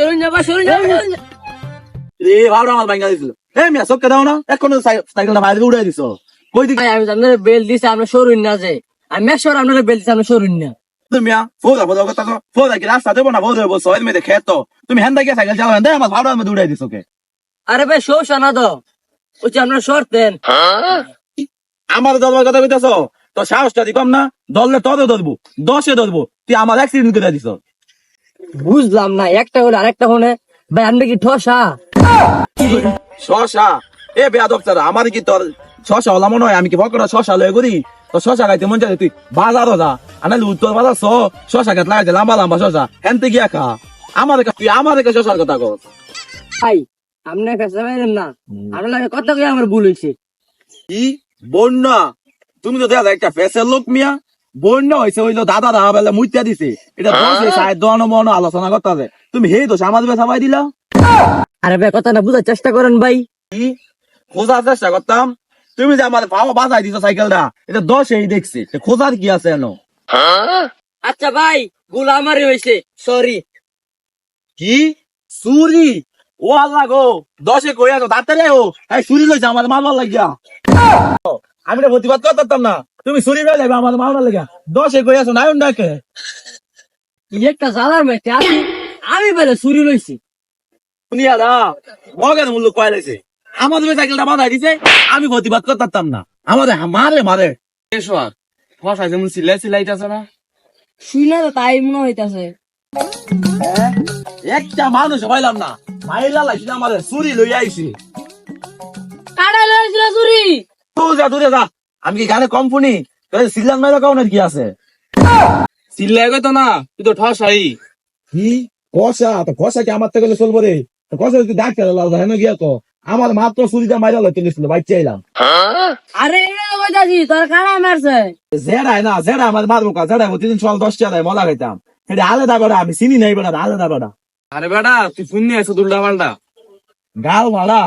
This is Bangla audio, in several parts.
সরুন যা ভাই সরুন যা সরুন রে ভালো আমার ভাঙ্গা দিছিল। এ মিয়া চোখকে দাও না। এখন সাইকেলটা বাইরে উড়াই দিছো। কই দিকে? আমি তো আপনার বেল দিছি আপনি সরুন না যে। আমি একশো আপনার বেল দিছি আপনি সরুন না। তুমি মিয়া ফোদা ফোদা কথা তো ফোদা কি রাস্তা দেবো না? ফোদা বলছো এর মধ্যে খেত তুমি হ্যান্ডা গিয়ে সাইকেল চালাবেন দেয় আমার ভালো মধ্যে উড়াই দিছো কে? আরে ভাই তো। ওই আমার দলবার কথা কইতেছো। তো সাহসটা দি কম না। দললে তবে ধরবো দশে ধরবো। তুই আমার অ্যাক্সিডেন্ট করে দিছ। বুঝলাম না একটা হলে আরেকটা হলে। ভাই আপনি কি ঠসা? শশা এ বেয়াদব চারা আমার কি তোর শশা হলাম নয় আমি কি বকরা শশা লয়ে করি তো শশা খাইতে মন চাই তুই বাজারও যা। আনালি উত্তর বাজার ছ শশা খাত লাগাইছে লম্বা লম্বা শশা হেনতে গিয়া খা আমার কাছে তুই আমার কাছে শশার কথা কর ভাই আপনার কাছে পাইলেন না। আপনার লাগে কত করে আমার ভুল হয়েছে কি? বন্যা তুমি তো দেখা যায় একটা ফেসের লোক মিয়া। বন্যা হয়েছে হইল দাদা দাদা বেলা মুইতা দিছে। এটা দোষে সাহেব দন মন আলোচনা করতে তুমি হে দোষ আমার বেলা সবাই দিলা? আরে ভাই কথাটা বুঝার চেষ্টা করেন ভাই। কি? খোঁজার চেষ্টা করতাম। তুমি যে আমার ভাবা বাজাই দিছো সাইকেলটা এটা দশ এই দেখছি। খোঁজার কি আছে এনো? আচ্ছা ভাই ভুল আমারই হয়েছে সরি। কি? সুরি ও আল্লাহ গো দশে কই আছো? তাড়াতাড়ি ও এই সুরি লইছে আমার মারবার লাগিয়া। আমি তো প্রতিবাদ করতাম না। তুমি সুরি লই যাবে আমার মারবার লাগিয়া দশে কই আছো নাই ডাকে। একটা জ্বালার মেয়েছে আমি আমি বলে চুরি লইছি। শুনিয়া না মগের মূল্য কয় লাইছে? আমাদের সাইকেলটা বাঁধাই দিছে আমি প্রতিবাদ করতাম না। আমাদের মারে মারে। এসো আর ফসাই যেমন সিলাই সিলাইতেছে না? তো তাই মনে হইতাছে। একটা মানুষ পাইলাম না। মাইলা আমাদের চুরি আইছি। লইছিল চুরি? তুই যা দূরে যা। আমি কি গানে কম শুনি? সিলান মাইলা কাউনের কি আছে? চিল্লাই তো না তুই তো ঠসাই। কি? কষা? তো কষা কি আমার থেকে চলবো রে? তো কষা তুই ডাক্তার লাল হেন গিয়া তো আমার মাত্র চুরিটা মাইরা লাগতে গেছিল বাচ্চা এলাম আরে এটা তোর কাটা মারছে। জেরাই না জেরা আমার মারবো কা জেরাই প্রতিদিন সকাল দশটা দেয় মজা খাইতাম। এটা আলাদা বেড়া আমি চিনি নাই বেড়া আলাদা বেড়া আরে বেটা তুই শুননি আছো দুল্টা পাল্টা গাল ভাড়া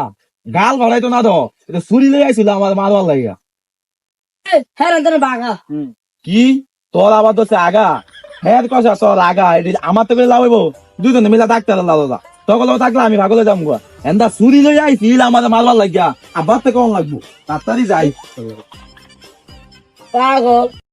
গাল ভাড়াই তো না তো এটা চুরি লই আইছিল আমার মারবার লাগিয়া। হ্যাঁ বাঘা। কি? তোর আবার তো আগা? হ্যাঁ কষা তোর আগা আমার তো লাগাইবো দুজনে মিলা ডাক্তার লাদা তখন থাকলে আমি ভাগলে যাম গা। এন্দা চুরি লই আইছিল আমার মারবার লাগিয়া। আবার তো কম লাগবো। তাড়াতাড়ি যাই। পাগল।